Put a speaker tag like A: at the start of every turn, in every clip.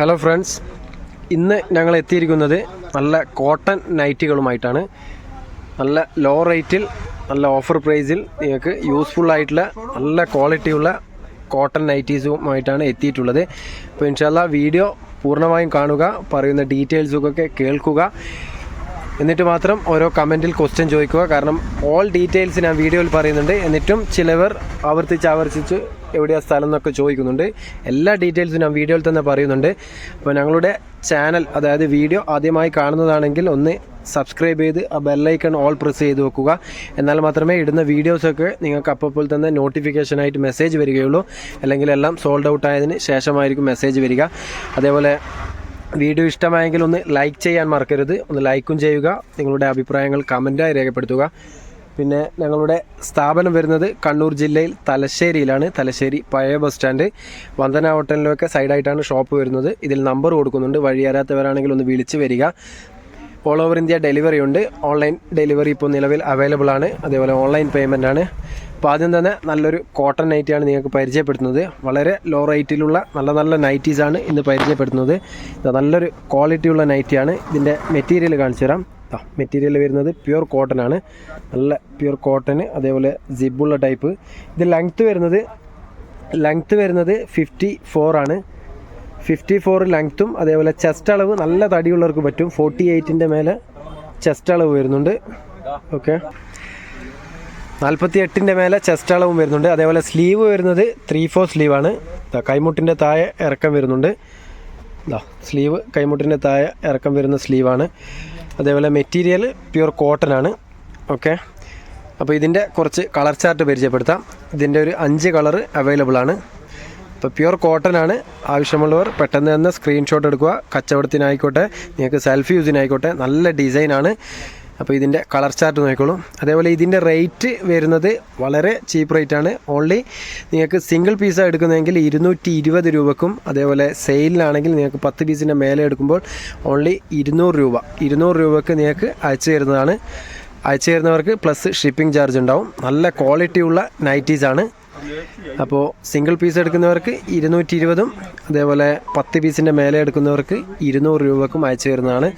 A: Hello friends ഇന്ന് ഞങ്ങൾ എത്തിയിരിക്കുന്നത് നല്ല കോട്ടൺ നൈറ്റികളുമായിട്ടാണ് നല്ല ലോ റേറ്റിൽ നല്ല ഓഫർ പ്രൈസിൽ നിങ്ങൾക്ക് യൂസ്ഫുൾ ആയിട്ടുള്ള നല്ല ക്വാളിറ്റിയുള്ള കോട്ടൺ നൈറ്റീസുമായിട്ടാണ് എത്തിയിട്ടുള്ളത്. അപ്പോൾ ഇൻഷാല്ല വീഡിയോ പൂർണമായും കാണുക പറയുന്ന ഡീറ്റെയിൽസൊക്കെ കേൾക്കുക. എന്നിട്ട് മാത്രം ഓരോ കമന്റിൽ ക്വസ്റ്റ്യൻ ചോദിക്കുക. കാരണം ഓൾ ഡീറ്റെയിൽസ് ഞാൻ വീഡിയോയിൽ പറയുന്നുണ്ട്. എന്നിട്ടും ചിലവർ ആവർത്തിച്ച് ആവർത്തിച്ച് എവിടെയാ സ്ഥലം എന്നൊക്കെ ചോദിക്കുന്നുണ്ട്. എല്ലാ ഡീറ്റെയിൽസും ഞാൻ വീഡിയോയിൽ തന്നെ പറയുന്നുണ്ട്. അപ്പോൾ ഞങ്ങളുടെ ചാനൽ അതായത് വീഡിയോ ആദ്യമായി കാണുന്നതാണെങ്കിൽ ഒന്ന് സബ്സ്ക്രൈബ് ചെയ്ത് ആ ബെല്ലൈക്കൺ ഓൾ പ്രസ് ചെയ്ത് വെക്കുക. എന്നാൽ മാത്രമേ ഇടുന്ന വീഡിയോസൊക്കെ നിങ്ങൾക്ക് അപ്പോൾ തന്നെ നോട്ടിഫിക്കേഷനായിട്ട് മെസ്സേജ് വരികയുള്ളൂ. അല്ലെങ്കിൽ എല്ലാം സോൾഡ് ഔട്ട് ആയതിന് ശേഷമായിരിക്കും മെസ്സേജ് വരിക. അതേപോലെ വീഡിയോ ഇഷ്ടമായെങ്കിൽ ഒന്ന് ലൈക്ക് ചെയ്യാൻ മറക്കരുത്. ഒന്ന് ലൈക്കും ചെയ്യുക. നിങ്ങളുടെ അഭിപ്രായങ്ങൾ കമന്റായി രേഖപ്പെടുത്തുക. പിന്നെ ഞങ്ങളുടെ സ്ഥാപനം വരുന്നത് കണ്ണൂർ ജില്ലയിൽ തലശ്ശേരിയിലാണ്. തലശ്ശേരി പഴയ ബസ് സ്റ്റാൻഡ്. വന്ദന ഹോട്ടലിലൊക്കെ സൈഡായിട്ടാണ് ഷോപ്പ് വരുന്നത്. ഇതിൽ നമ്പർ കൊടുക്കുന്നുണ്ട്. വഴിയറിയാത്തവരാണെങ്കിൽ ഒന്ന് വിളിച്ച് വരിക. ഓൾ ഓവർ ഇന്ത്യ ഡെലിവറി ഉണ്ട്. ഓൺലൈൻ ഡെലിവറി ഇപ്പോൾ നിലവിൽ അവൈലബിൾ ആണ്. അതേപോലെ ഓൺലൈൻ പേയ്മെന്റ് ആണ്. അപ്പോൾ ആദ്യം തന്നെ നല്ലൊരു കോട്ടൺ നൈറ്റിയാണ് നിങ്ങൾക്ക് പരിചയപ്പെടുത്തുന്നത്. വളരെ ലോ റേറ്റിലുള്ള നല്ല നല്ല നൈറ്റീസാണ് ഇന്ന് പരിചയപ്പെടുത്തുന്നത്. നല്ലൊരു ക്വാളിറ്റിയുള്ള നൈറ്റിയാണ് ഇതിന്റെ മെറ്റീരിയൽ കാണിച്ചു തരാം മെറ്റീരിയൽ വരുന്നത് പ്യുർ കോട്ടൺ ആണ്. നല്ല പ്യുർ കോട്ടൺ അതേപോലെ ജിബുള്ള ടൈപ്പ് ഇത് ലെങ്ത്ത് വരുന്നത് ലെങ്ത്ത് വരുന്നത് ഫിഫ്റ്റി ആണ്. ഫിഫ്റ്റി ഫോർ ലെങ്ത്തും അതേപോലെ ചെസ്റ്റ് അളവ് നല്ല തടിയുള്ളവർക്ക് പറ്റും. ഫോർട്ടി എയ്റ്റിന്റെ മേലെ ചെസ്റ്റ് അളവ് വരുന്നുണ്ട്. ഓക്കെ നാൽപ്പത്തി എട്ടിന്റെ മേലെ ചെസ്റ്റ് അളവും വരുന്നുണ്ട്. അതേപോലെ സ്ലീവ് വരുന്നത് ത്രീ ഫോർ സ്ലീവാണ് കൈമുട്ടിന്റെ താഴെ ഇറക്കം വരുന്നുണ്ട്. സ്ലീവ് കൈമുട്ടിന്റെ താഴെ ഇറക്കം വരുന്ന സ്ലീവാണ് അതേപോലെ മെറ്റീരിയൽ പ്യുർ കോട്ടൺ ആണ്. ഓക്കെ അപ്പോൾ ഇതിന്റെ കുറച്ച് കളർ ചാർട്ട് പരിചയപ്പെടുത്താം. ഇതിന്റെ ഒരു അഞ്ച് കളർ അവൈലബിൾ ആണ്. ഇപ്പോൾ പ്യുർ കോട്ടൺ ആണ് ആവശ്യമുള്ളവർ പെട്ടെന്ന് തന്നെ സ്ക്രീൻഷോട്ട് എടുക്കുക. കച്ചവടത്തിനായിക്കോട്ടെ നിങ്ങൾക്ക് സെൽഫി യൂസിനായിക്കോട്ടെ നല്ല ഡിസൈനാണ് അപ്പോൾ ഇതിന്റെ കളർ ചാർട്ട് നോക്കിക്കോളൂ. അതേപോലെ ഇതിന്റെ റേറ്റ് വരുന്നത് വളരെ ചീപ്പ് റേറ്റ് ആണ്. ഓൺലി നിങ്ങൾക്ക് സിംഗിൾ പീസ് എടുക്കുന്നതെങ്കിൽ ഇരുന്നൂറ്റി ഇരുപത് രൂപക്കും അതേപോലെ സെയിലിനാണെങ്കിൽ നിങ്ങൾക്ക് പത്ത് പീസിന്റെ മേലെ എടുക്കുമ്പോൾ ഓൺലി ഇരുന്നൂറ് രൂപ. ഇരുന്നൂറ് രൂപക്ക് നിങ്ങൾക്ക് അയച്ചു തരുന്നതാണ്. അയച്ചു തരുന്നവർക്ക് പ്ലസ് ഷിപ്പിംഗ് ചാർജ് ഉണ്ടാവും. നല്ല ക്വാളിറ്റിയുള്ള നൈറ്റീസാണ് അപ്പോൾ സിംഗിൾ പീസ് എടുക്കുന്നവർക്ക് ഇരുന്നൂറ്റി ഇരുപതും അതേപോലെ പത്ത് പീസിന്റെ മേലെ എടുക്കുന്നവർക്ക് ഇരുന്നൂറ് രൂപക്കും അയച്ചു തരുന്നതാണ്.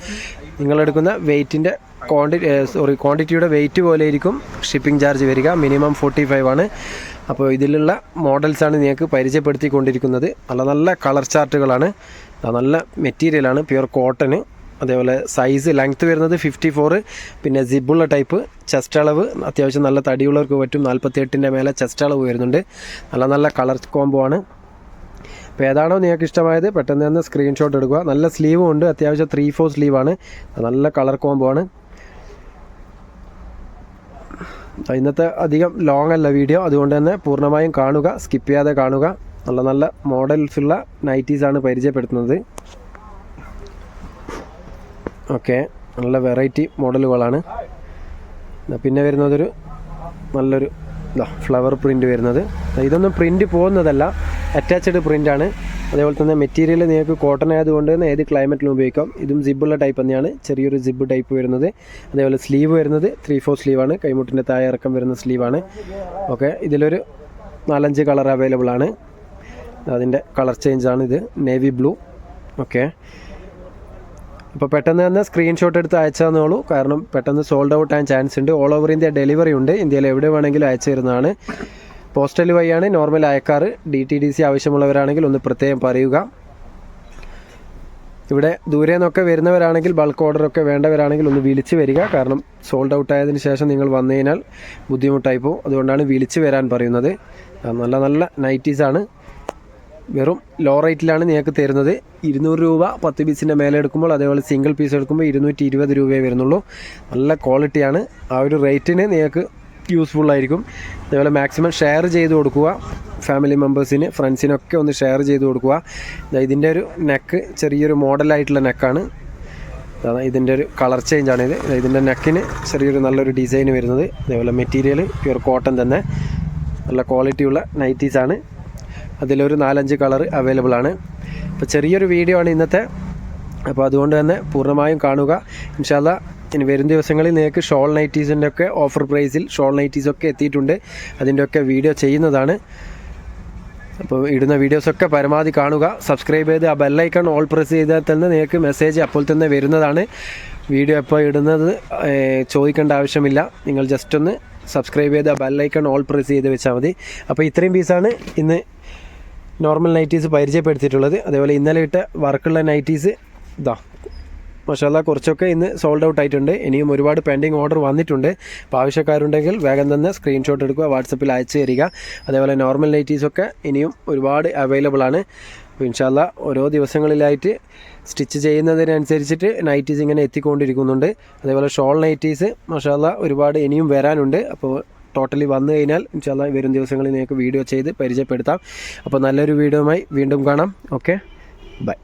A: നിങ്ങളെടുക്കുന്ന വെയ്റ്റിന്റെ ക്വാണ്ടി സോറി ക്വാണ്ടിറ്റിയുടെ വെയിറ്റ് പോലെ ഇരിക്കും ഷിപ്പിംഗ് ചാർജ് വരിക. മിനിമം ഫോർട്ടി ഫൈവ് ആണ്. അപ്പോൾ ഇതിലുള്ള മോഡൽസാണ് നിങ്ങൾക്ക് പരിചയപ്പെടുത്തിക്കൊണ്ടിരിക്കുന്നത്. നല്ല നല്ല കളർ ചാർട്ടുകളാണ് നല്ല മെറ്റീരിയലാണ് പ്യുർ കോട്ടന് അതേപോലെ സൈസ് ലെങ്ത്ത് വരുന്നത് ഫിഫ്റ്റി ഫോറ് പിന്നെ സിബുള്ള ടൈപ്പ് ചെസ്റ്റ് അളവ്. അത്യാവശ്യം നല്ല തടിയുള്ളവർക്ക് പറ്റും. നാൽപ്പത്തി എട്ടിന്റെ മേലെ ചെസ്റ്റ് അളവ് വരുന്നുണ്ട്. നല്ല നല്ല കളർ കോംബോ ആണ്. അപ്പോൾ ഏതാണോ നിങ്ങൾക്ക് ഇഷ്ടമായത് പെട്ടെന്ന് തന്നെ സ്ക്രീൻഷോട്ട് എടുക്കുക. നല്ല സ്ലീവും ഉണ്ട്. അത്യാവശ്യം ത്രീ ഫോർ സ്ലീവാണ് നല്ല കളർ കോംബോ ആണ്. ഇന്നത്തെ അധികം ലോങ് അല്ല വീഡിയോ അതുകൊണ്ട് തന്നെ പൂർണമായും കാണുക സ്കിപ്പ് ചെയ്യാതെ കാണുക. നല്ല നല്ല മോഡൽസ് മോഡൽസുള്ള നൈറ്റീസാണ് പരിചയപ്പെടുത്തുന്നത്. ഓക്കെ നല്ല വെറൈറ്റി മോഡലുകളാണ് പിന്നെ വരുന്നതൊരു നല്ലൊരു ഫ്ലവർ പ്രിന്റ് വരുന്നത്. ഇതൊന്നും പ്രിന്റ് പോകുന്നതല്ല അറ്റാച്ച്ഡ് പ്രിന്റാണ് അതേപോലെ തന്നെ മെറ്റീരിയൽ നിങ്ങൾക്ക് കോട്ടൺ ആയതുകൊണ്ട് തന്നെ ഏത് ക്ലൈമറ്റിലും ഉപയോഗിക്കാം. ഇതും സിബുള്ള ടൈപ്പ് തന്നെയാണ്. ചെറിയൊരു സിബ് ടൈപ്പ് വരുന്നത്. അതേപോലെ സ്ലീവ് വരുന്നത് ത്രീ ഫോർ സ്ലീവാണ് കൈമുട്ടിന്റെ താഴെ ഇറക്കം വരുന്ന സ്ലീവാണ് ഓക്കെ ഇതിലൊരു നാലഞ്ച് കളർ അവൈലബിൾ ആണ്. അതിന്റെ കളർ ചേഞ്ച് ആണ് ഇത്. നേവി ബ്ലൂ ഓക്കെ അപ്പോൾ പെട്ടെന്ന് തന്നെ സ്ക്രീൻഷോട്ട് എടുത്ത് അയച്ചാന്നോളൂ കാരണം പെട്ടെന്ന് സോൾഡ് ഔട്ട് ആകാൻ ചാൻസ് ഉണ്ട്. ഓൾ ഓവർ ഇന്ത്യ ഡെലിവറി ഉണ്ട്. ഇന്ത്യയിൽ എവിടെ വേണമെങ്കിലും അയച്ചു തരുന്നതാണ്. പോസ്റ്റൽ വഴിയാണ് നോർമൽ അയക്കാറ്. ഡി ടി ഡി സി ആവശ്യമുള്ളവരാണെങ്കിൽ ഒന്ന് പ്രത്യേകം പറയുക. ഇവിടെ ദൂരെ നിന്നൊക്കെ വരുന്നവരാണെങ്കിൽ ബൾക്ക് ഓർഡറൊക്കെ വേണ്ടവരാണെങ്കിൽ ഒന്ന് വിളിച്ച് വരിക. കാരണം സോൾഡ് ഔട്ട് ആയതിനു ശേഷം നിങ്ങൾ വന്നു കഴിഞ്ഞാൽ ബുദ്ധിമുട്ടായി പോകും. അതുകൊണ്ടാണ് വിളിച്ച് വരാൻ പറയുന്നത്. നല്ല നല്ല നൈറ്റീസാണ് വെറും ലോ റേറ്റിലാണ് നിങ്ങൾക്ക് തരുന്നത്. ഇരുന്നൂറ് രൂപ പത്ത് പീസിന്റെ മേലെ എടുക്കുമ്പോൾ അതേപോലെ സിംഗിൾ പീസ് എടുക്കുമ്പോൾ ഇരുന്നൂറ്റി ഇരുപത് രൂപയേ വരുന്നുള്ളൂ. നല്ല ക്വാളിറ്റിയാണ് ആ ഒരു റേറ്റിന് നിങ്ങൾക്ക് യൂസ്ഫുൾ ആയിരിക്കും. അതേപോലെ മാക്സിമം ഷെയർ ചെയ്ത് കൊടുക്കുക. ഫാമിലി മെമ്പേഴ്സിന് ഫ്രണ്ട്സിനൊക്കെ ഒന്ന് ഷെയർ ചെയ്ത് കൊടുക്കുക. ഇതിന്റെ ഒരു നെക്ക് ചെറിയൊരു മോഡലായിട്ടുള്ള നെക്കാണ് ഇതിന്റെ ഒരു കളർ ചേഞ്ച് ആണ് ഇത്. ഇതിന്റെ നെക്കിന് ചെറിയൊരു നല്ലൊരു ഡിസൈൻ വരുന്നത്. അതേപോലെ മെറ്റീരിയൽ പ്യുർ കോട്ടൺ തന്നെ. നല്ല ക്വാളിറ്റിയുള്ള നൈറ്റീസാണ് അതിലൊരു നാലഞ്ച് കളർ അവൈലബിൾ ആണ്. അപ്പോൾ ചെറിയൊരു വീഡിയോ ആണ് ഇന്നത്തെ. അപ്പോൾ അതുകൊണ്ട് തന്നെ പൂർണമായും കാണുക. ഇൻഷാല്ല ഇനി വരും ദിവസങ്ങളിൽ നിങ്ങൾക്ക് ഷോൾ നൈറ്റീസിന്റെ ഒക്കെ ഓഫർ പ്രൈസിൽ ഷോൾ നൈറ്റീസൊക്കെ എത്തിയിട്ടുണ്ട്. അതിന്റെ ഒക്കെ വീഡിയോ ചെയ്യുന്നതാണ്. അപ്പോൾ ഇടുന്ന വീഡിയോസൊക്കെ പരമാവധി കാണുക. സബ്സ്ക്രൈബ് ചെയ്ത് ആ ബെല്ലൈക്കൺ ഓൾ പ്രസ് ചെയ്താൽ തന്നെ നിങ്ങൾക്ക് മെസ്സേജ് അപ്പോൾ തന്നെ വരുന്നതാണ്. വീഡിയോ എപ്പോൾ ഇടുന്നത് ചോദിക്കേണ്ട ആവശ്യമില്ല. നിങ്ങൾ ജസ്റ്റ് ഒന്ന് സബ്സ്ക്രൈബ് ചെയ്ത് ആ ബെല്ലൈക്കൺ ഓൾ പ്രസ് ചെയ്ത് വെച്ചാൽ മതി. അപ്പോൾ ഇത്രയും പീസാണ് ഇന്ന് നോർമൽ നൈറ്റീസ് പരിചയപ്പെടുത്തിയിട്ടുള്ളത്. അതേപോലെ ഇന്നലെ ഇട്ട വർക്കുള്ള നൈറ്റീസ് ഇതാ. മഷാല കുറച്ചൊക്കെ ഇന്ന് സോൾഡ് ഔട്ട് ആയിട്ടുണ്ട്. ഇനിയും ഒരുപാട് പെൻഡിങ് ഓർഡർ വന്നിട്ടുണ്ട്. അപ്പോൾ ആവശ്യക്കാരുണ്ടെങ്കിൽ വേഗം തന്നെ സ്ക്രീൻഷോട്ട് എടുക്കുക വാട്സപ്പിൽ അയച്ചു തരിക. അതേപോലെ നോർമൽ നൈറ്റീസൊക്കെ ഇനിയും ഒരുപാട് അവൈലബിൾ ആണ്. അപ്പോൾ ഇൻഷാല്ല ഓരോ ദിവസങ്ങളിലായിട്ട് സ്റ്റിച്ച് ചെയ്യുന്നതിനനുസരിച്ചിട്ട് നൈറ്റീസ് ഇങ്ങനെ എത്തിക്കൊണ്ടിരിക്കുന്നുണ്ട്. അതേപോലെ ഷോൾ നൈറ്റീസ് മഷാല്ല ഒരുപാട് ഇനിയും വരാനുണ്ട്. അപ്പോൾ ടോട്ടലി വന്നു കഴിഞ്ഞാൽ ഇൻഷാല്ല വരും ദിവസങ്ങളിൽ നിങ്ങൾക്ക് വീഡിയോ ചെയ്ത് പരിചയപ്പെടുത്താം. അപ്പോൾ നല്ലൊരു വീഡിയോയുമായി വീണ്ടും കാണാം. Okay bye